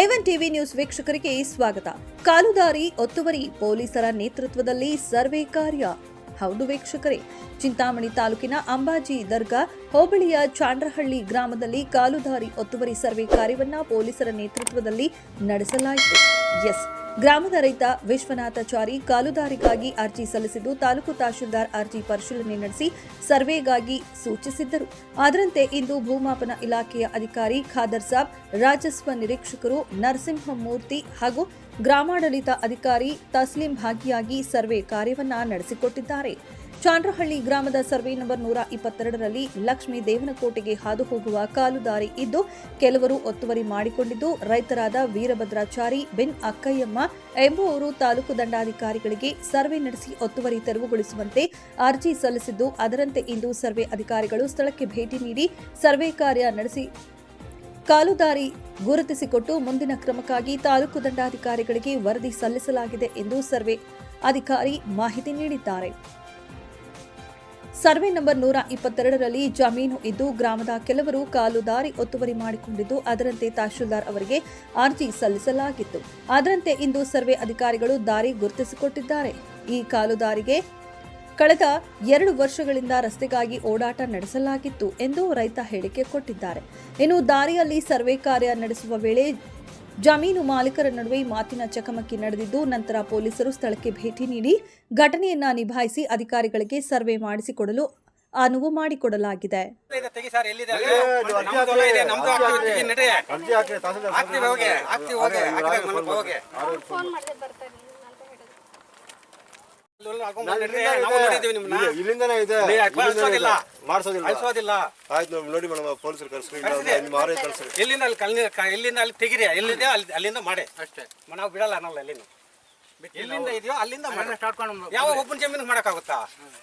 A one TV news ವೀಕ್ಷಕರಿಗೆ ಸ್ವಾಗತ. ಕಾಲುದಾರಿ, ಒತ್ತುವರಿ, ಪೊಲೀಸರ ನೇತೃತ್ವದಲ್ಲಿ ಸರ್ವೆ ಕಾರ್ಯ. ಹೌದು ವೀಕ್ಷಕರೇ, ಚಿಂತಾಮಣಿ ತಾಲೂಕಿನ ಅಂಬಾಜಿ ದರ್ಗಾ, ಹೋಬಳಿಯ ಚಾಂಡ್ರಹಳ್ಳಿ ಗ್ರಾಮದಲ್ಲಿ ಕಾಲುದಾರಿ, ಒತ್ತುವರಿ ಸರ್ವೆ ಕಾರ್ಯವನ್ನ ಪೊಲೀಸರ ನೇತೃತ್ವದಲ್ಲಿ ನಡೆಸಲಾಯಿತು. ಎಸ್ ಗ್ರಾಮದ ರೈತ ವಿಶ್ವನಾಥಾಚಾರಿ ಕಾಲುದಾರಿಗಾಗಿ ಅರ್ಜಿ ಸಲ್ಲಿಸಿದ್ದು ತಾಲೂಕು ತಹಶೀಲ್ದಾರ್ ಅರ್ಜಿ ಪರಿಶೀಲನೆ ನಡೆಸಿ ಸರ್ವೆಗಾಗಿ ಸೂಚಿಸಿದ್ದರು. ಅದರಂತೆ ಇಂದು ಭೂಮಾಪನ ಇಲಾಖೆಯ ಅಧಿಕಾರಿ ಖಾದರ್ ಸಾಬ್, ರಾಜಸ್ವ ನಿರೀಕ್ಷಕರು ನರಸಿಂಹಮೂರ್ತಿ ಹಾಗೂ ಗ್ರಾಮಾಡಳಿತ ಅಧಿಕಾರಿ ತಸ್ಲಿಂ ಭಾಗಿಯಾಗಿ ಸರ್ವೆ ಕಾರ್ಯವನ್ನ ನಡೆಸಿಕೊಟ್ಟಿದ್ದಾರೆ. ಚಾಂಡ್ರಹಳ್ಳಿ ಗ್ರಾಮದ ಸರ್ವೆ ನಂಬರ್ ನೂರ ಇಪ್ಪತ್ತೆರಡರಲ್ಲಿ ಲಕ್ಷ್ಮೀ ದೇವನಕೋಟೆಗೆ ಹಾದು ಹೋಗುವ ಕಾಲುದಾರಿ ಇದ್ದು, ಕೆಲವರು ಒತ್ತುವರಿ ಮಾಡಿಕೊಂಡಿದ್ದು, ರೈತರಾದ ವೀರಭದ್ರಾಚಾರಿ, ಬಿನ್ ಅಕ್ಕಯ್ಯಮ್ಮ ಎಂಬುವರು ತಾಲೂಕು ದಂಡಾಧಿಕಾರಿಗಳಿಗೆ ಸರ್ವೆ ನಡೆಸಿ ಒತ್ತುವರಿ ತೆರವುಗೊಳಿಸುವಂತೆ ಅರ್ಜಿ ಸಲ್ಲಿಸಿದ್ದು, ಅದರಂತೆ ಇಂದು ಸರ್ವೆ ಅಧಿಕಾರಿಗಳು ಸ್ಥಳಕ್ಕೆ ಭೇಟಿ ನೀಡಿ ಸರ್ವೆ ಕಾರ್ಯ ನಡೆಸಿ ಕಾಲುದಾರಿ ಗುರುತಿಸಿಕೊಟ್ಟು ಮುಂದಿನ ಕ್ರಮಕ್ಕಾಗಿ ತಾಲೂಕು ದಂಡಾಧಿಕಾರಿಗಳಿಗೆ ವರದಿ ಸಲ್ಲಿಸಲಾಗಿದೆ ಎಂದು ಸರ್ವೆ ಅಧಿಕಾರಿ ಮಾಹಿತಿ ನೀಡಿದ್ದಾರೆ. ಸರ್ವೆ ನಂಬರ್ ನೂರ ಇಪ್ಪತ್ತೆರಡರಲ್ಲಿ ಜಮೀನು ಇದ್ದು ಗ್ರಾಮದ ಕೆಲವರು ಕಾಲುದಾರಿ ಒತ್ತುವರಿ ಮಾಡಿಕೊಂಡಿದ್ದು ಅದರಂತೆ ತಹಶೀಲ್ದಾರ್ ಅವರಿಗೆ ಅರ್ಜಿ ಸಲ್ಲಿಸಲಾಗಿತ್ತು. ಅದರಂತೆ ಇಂದು ಸರ್ವೆ ಅಧಿಕಾರಿಗಳು ದಾರಿ ಗುರುತಿಸಿಕೊಟ್ಟಿದ್ದಾರೆ. ಈ ಕಾಲುದಾರಿಗೆ ಕಳೆದ ಎರಡು ವರ್ಷಗಳಿಂದ ರಸ್ತೆಗಾಗಿ ಓಡಾಟ ನಡೆಸಲಾಗಿತ್ತು ಎಂದು ರೈತ ಹೇಳಿಕೆ ಕೊಟ್ಟಿದ್ದಾರೆ. ಇನ್ನು ದಾರಿಯಲ್ಲಿ ಸರ್ವೆ ಕಾರ್ಯ ನಡೆಸುವ ವೇಳೆ ಜಮೀನು ಮಾಲೀಕರ ನಡುವೆ ಮಾತಿನ ಚಕಮಕಿ ನಡೆದಿದ್ದು ನಂತರ ಪೊಲೀಸರು ಸ್ಥಳಕ್ಕೆ ಭೇಟಿ ನೀಡಿ ಘಟನೆಯನ್ನ ನಿಭಾಯಿಸಿ ಅಧಿಕಾರಿಗಳಿಗೆ ಸರ್ವೆ ಮಾಡಿಸಿಕೊಡಲು ಅನುವು ಮಾಡಿಕೊಡಲಾಗಿದೆ. ಇಲ್ಲಿಂದನೇ ಇದೆ. ಮಾಡ್ಸೋದಿಲ್ಲ. ಆಯ್ತು ನೋಡಿ ಮೇಡಮ್ ಪೊಲೀಸರು ಮಾರೇ ಎಲ್ಲಿಂದ ಅಲ್ಲಿ ಕಲ್ ಎಲ್ಲಿಂದ ಅಲ್ಲಿ ತೆಗಿರಿ? ಎಲ್ಲಿದೆ? ಅಲ್ಲಿ ಅಲ್ಲಿಂದ ಮಾಡಿ. ಅಷ್ಟೇ. ನಾವು ಬಿಡಲ್ಲ ಅನ್ನಲ್ಲ ಎಲ್ಲಿಂದ ಎಲ್ಲಿಂದ ಇದೆಯೋ ಅಲ್ಲಿಂದ ಮಾಡಿ. ಯಾವ ಒಬ್ಬನ ಜಮೀನಿಗೆ ಮಾಡಕ್ಕಾಗುತ್ತಾ?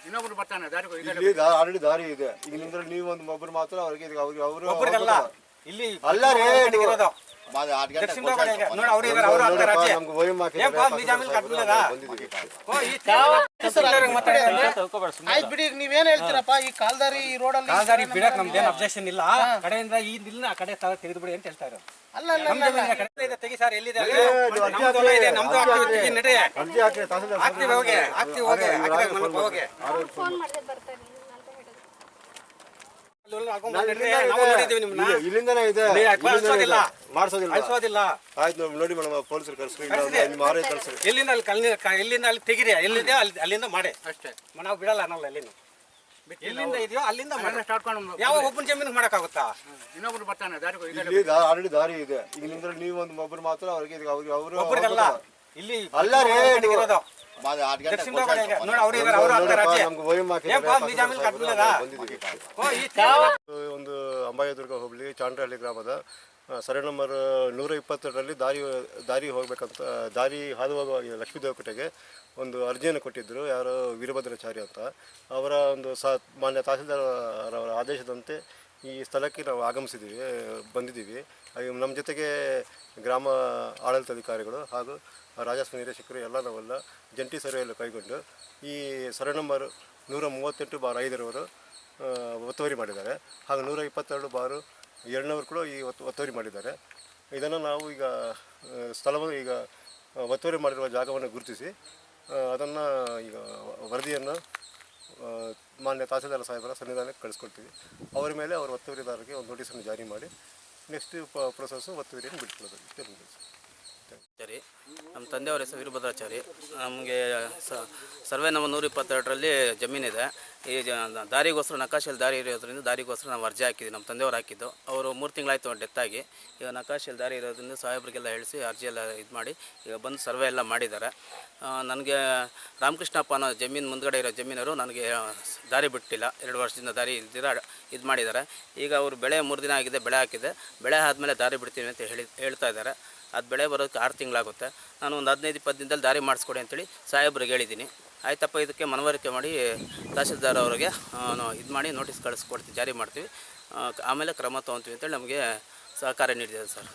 ಇನ್ನೊಬ್ರು ಬರ್ತಾನೆ ದಾರಿ ಇಲ್ಲಿ ಆಲ್ರೆಡಿ ದಾರಿ ಇದೆ. ನೀವ್ ನಿಂದ್ರೆ ನೀವು ಒಂದು ಒಬ್ಬರು ಮಾತ್ರ ಅವ್ರಿಗೆ ಅವ್ರಿಗೆ ಅವರು ಒಬ್ಬರಿಗಲ್ಲ ಇಲ್ಲಿ ಅಲ್ಲ ರೀ, ಇಪ್ಪತ್ತು ಇರೋದು. ಗಂಟೆ ದಕ್ಷಿಣ ನೋಡಿ ಅವ್ರು ಇದಾರೆ, ಅವ್ರು ಹಾಕ್ತಾರೆ ನೋಡಪ್ಪ, ಅಜ್ಜಿ. ನಮ್ಗೆ ವೈಮ್ ಹಾಕಿದ್ದಾರೆ, ಏನ್ ಈ ಕಟ್ಬಿಡದ? ಓ, ಆಯ್ತು ಬಿಡಿ ನೀವೇನ್ ಹೇಳ್ತೀರಪ್ಪ? ಈ ಕಾಲ್ದಾರಿ ಈ ರೋಡಲ್ಲಿ ಕಾಲ್ದಾರಿ ಬಿಡಕ್ ನಮ್ದೇನ್ ಅಬ್ಜೆಕ್ಷನ್ ಇಲ್ಲ. ಕಡೆಯಿಂದ ಈ ನಿಲ್ನ ಆ ಕಡೆ ತೆಗೆದು ಬಿಡಿ ಅಂತ ಹೇಳ್ತಾ ಇರೋದು. ಅಲ್ಲ ಅಲ್ಲ ನಮ್ ಕಡೆ ಇದೆ. ತೆಗಿ ಸರ್ ಎಲ್ಲಿದೆ ನಮ್ದು ಹೊಲ ಇದೆ ನಮ್ದು ಹಾಕ್ತೀವಿ ನಡಿ ಹಾಕ್ತೀವಿ ಹೋಗಿ ಹಾಕ್ತೀವಿ ಹೋಗಿ ಹಾಕ್ತೀವಿ ಹೋಗಿ. ಫೋನ್ ಮಾಡಿದೆ ಬರ್ತಾರೆ ಅಂತ ಹೇಳಿದ್ರು ಅಲ್ಲಿ ಹಾಕ್ಕೊಂಡ್ ಬಂದಿರ್ರಿ, ನಾವು ನೋಡಿದ್ದೀವಿ ನಿಮ್ಮನ್ನ ಇಲ್ಲ, ಇಲ್ಲಿಂದನೇ ಇದೆ. ಮಾಡ್ಸೋದಿಲ್ಲ? ಆಯ್ತು ನೋಡಿ ಮೇಡಮ್ ಪೊಲೀಸರು ಕಳ್ಸ್ರಿ ಇಲ್ಲಿ ಮಾರೇ ಕಳ್ಸ್ರಿ ಎಲ್ಲಿಂದ ಅಲ್ಲಿ ಕಲ್ ಎಲ್ಲಿಂದ ಅಲ್ಲಿ ತೆಗಿರಿ ಎಲ್ಲಿದೆ ಅಲ್ಲಿ ಅಲ್ಲಿಂದ ಮಾಡಿ. ಅಷ್ಟೇ. ನಾವು ಬಿಡಲ್ಲ ಅನ್ನಲ್ಲ ಎಲ್ಲಿಂದ ಎಲ್ಲಿಂದ ಇದೆಯೋ ಅಲ್ಲಿಂದ ಮಾಡಿ. ಸ್ಟಾರ್ಟ್ಕೊಂಡು ಯಾವ ಒಬ್ಬನ ಜಮೀನಿಗೆ ಮಾಡಕ್ಕಾಗುತ್ತಾ? ಇನ್ನೊಬ್ರು ಬರ್ತಾನೆ ದಾರಿ ಇಲ್ಲಿ ಆಲ್ರೆಡಿ ದಾರಿ ಇದೆ. ಈಗ ನೀವು ಒಂದು ಒಬ್ಬರು ಮಾತ್ರ ಅವ್ರಿಗೆ ಅವ್ರಿಗೆ ಅವರು ಒಬ್ಬರಿಗಲ್ಲ ಇಲ್ಲಿ ಅಲ್ಲ ರೀ, ಇಪ್ಪತ್ತು ಇರೋದು. ಒಂದು ಅಂಬಾಯದುರ್ಗ ಹೋಬಳಿ ಚಾಂಡ್ರಹಳ್ಳಿ ಗ್ರಾಮದ ಸರಿ ಸರ್ವೆ ನಂಬರ್ ನೂರ ಇಪ್ಪತ್ತೆರಡರಲ್ಲಿ ದಾರಿ ದಾರಿ ಹೋಗ್ಬೇಕಂತ ದಾರಿ ಹಾದು ಹೋಗುವ ಲಕ್ಷ್ಮೀದೇವಪೇಟೆಗೆ ಒಂದು ಅರ್ಜಿಯನ್ನು ಕೊಟ್ಟಿದ್ದರು ಯಾರು ವೀರಭದ್ರಾಚಾರ್ಯ ಅಂತ. ಅವರ ಒಂದು ಸ ಮಾನ್ಯ ತಹಸೀಲ್ದಾರ್ ಅವರ ಆದೇಶದಂತೆ ಈ ಸ್ಥಳಕ್ಕೆ ನಾವು ಆಗಮಿಸಿದ್ದೀವಿ ಬಂದಿದ್ದೀವಿ. ನಮ್ಮ ಜೊತೆಗೆ ಗ್ರಾಮ ಆಡಳಿತಾಧಿಕಾರಿಗಳು ಹಾಗೂ ರಾಜಸ್ವ ನಿರ್ದೇಶಕರು ಎಲ್ಲ ನಾವೆಲ್ಲ ಜಂಟಿ ಸರ್ವೆಯಲ್ಲಿ ಕೈಗೊಂಡು ಈ ಸರ್ವೆ ನಂಬರ್ ನೂರ ಮೂವತ್ತೆಂಟು ಬಾರ್ ಐದರವರು ಒತ್ತುವರಿ ಮಾಡಿದ್ದಾರೆ. ಹಾಗೂ ನೂರ ಇಪ್ಪತ್ತೆರಡು ಬಾರು ಎರಡನವರು ಕೂಡ ಈ ಒತ್ತು, ಒತ್ತುವರಿ ಮಾಡಿದ್ದಾರೆ. ಇದನ್ನು ನಾವು ಈಗ ಸ್ಥಳವನ್ನು ಈಗ ಒತ್ತುವರಿ ಮಾಡಿರುವ ಜಾಗವನ್ನು ಗುರುತಿಸಿ ಅದನ್ನು ಈಗ ವರದಿಯನ್ನು ಮಾನ್ಯ ತಹಸೀಲ್ದಾರ್ ಸಾಹೇಬರ ಸನ್ನಿಧಾನಕ್ಕೆ ಕಳಿಸ್ಕೊಡ್ತೀವಿ. ಅವರ ಮೇಲೆ ಅವರ ಒತ್ತುವರಿದಾರರಿಗೆ ಒಂದು ನೋಟಿಸನ್ನು ಜಾರಿ ಮಾಡಿ ನೆಕ್ಸ್ಟ್ ಪ್ರೊಸೆಸ್ಸು ಒತ್ತುವರಿಯನ್ನು ಬಿಟ್ಕೊಳ್ಳೋದು ಆಚಾರಿ ನಮ್ಮ ತಂದೆಯವ್ರ ಹೆಸರು ವೀರಭದ್ರಾಚಾರಿ. ನಮಗೆ ಸರ್ವೆ ನಂಬರ್ ನೂರ ಇಪ್ಪತ್ತೆರಡರಲ್ಲಿ ಜಮೀನಿದೆ. ಈ ದಾರಿಗೋಸ್ಕರ ನಕಾಶೆಯಲ್ಲಿ ದಾರಿ ಇರೋದ್ರಿಂದ ದಾರಿಗೋಸ್ಕರ ನಾವು ಅರ್ಜಿ ಹಾಕಿದ್ವಿ, ನಮ್ಮ ತಂದೆಯವರು ಹಾಕಿದ್ದು. ಅವರು ಮೂರು ತಿಂಗಳಾಯಿತು ಡೆತ್ ಆಗಿ. ಈಗ ನಕಾಶೆಯಲ್ಲಿ ದಾರಿ ಇರೋದ್ರಿಂದ ಸಾಹೇಬ್ರಿಗೆಲ್ಲ ಹೇಳಿಸಿ ಅರ್ಜಿ ಎಲ್ಲ ಇದು ಮಾಡಿ, ಈಗ ಬಂದು ಸರ್ವೆ ಎಲ್ಲ ಮಾಡಿದ್ದಾರೆ. ನನಗೆ ರಾಮಕೃಷ್ಣಪ್ಪ ಅನ್ನೋ ಜಮೀನು ಮುಂದ್ಗಡೆ ಇರೋ ಜಮೀನವರು ನನಗೆ ದಾರಿ ಬಿಟ್ಟಿಲ್ಲ. ಎರಡು ವರ್ಷದಿಂದ ದಾರಿ ಇಲ್ದಿರ, ಇದು ಮಾಡಿದ್ದಾರೆ. ಈಗ ಅವರು ಬೆಳೆ ಮೂರು ದಿನ ಆಗಿದೆ, ಬೆಳೆ ಹಾಕಿದೆ. ಬೆಳೆ ಆದಮೇಲೆ ದಾರಿ ಬಿಡ್ತೀವಿ ಅಂತ ಹೇಳಿ, ಹೇಳ್ತಾ ಇದ್ದಾರೆ. ಅದು ಬೆಳೆ ಬರೋದಕ್ಕೆ ಆರು ತಿಂಗಳಾಗುತ್ತೆ. ನಾನು ಒಂದು ಹದಿನೈದು, ಇಪ್ಪತ್ತು ದಿನದಲ್ಲಿ ದಾರಿ ಮಾಡಿಸ್ಕೊಡಿ ಅಂತೇಳಿ ಸಾಹೇಬ್ರಿಗೆ ಹೇಳಿದ್ದೀನಿ. ಆಯ್ತಪ್ಪ, ಇದಕ್ಕೆ ಮನವರಿಕೆ ಮಾಡಿ ತಹಸೀಲ್ದಾರ್ ಅವರಿಗೆ ಇದು ಮಾಡಿ ನೋಟಿಸ್ ಕಳಿಸ್ಕೊಡ್ತೀವಿ, ಜಾರಿ ಮಾಡ್ತೀವಿ. ಆಮೇಲೆ ಕ್ರಮ ತೊಗೊತೀವಿ ಅಂತೇಳಿ ನಮಗೆ ಸಹಕಾರ ನೀಡಿದೆ ಸರ್.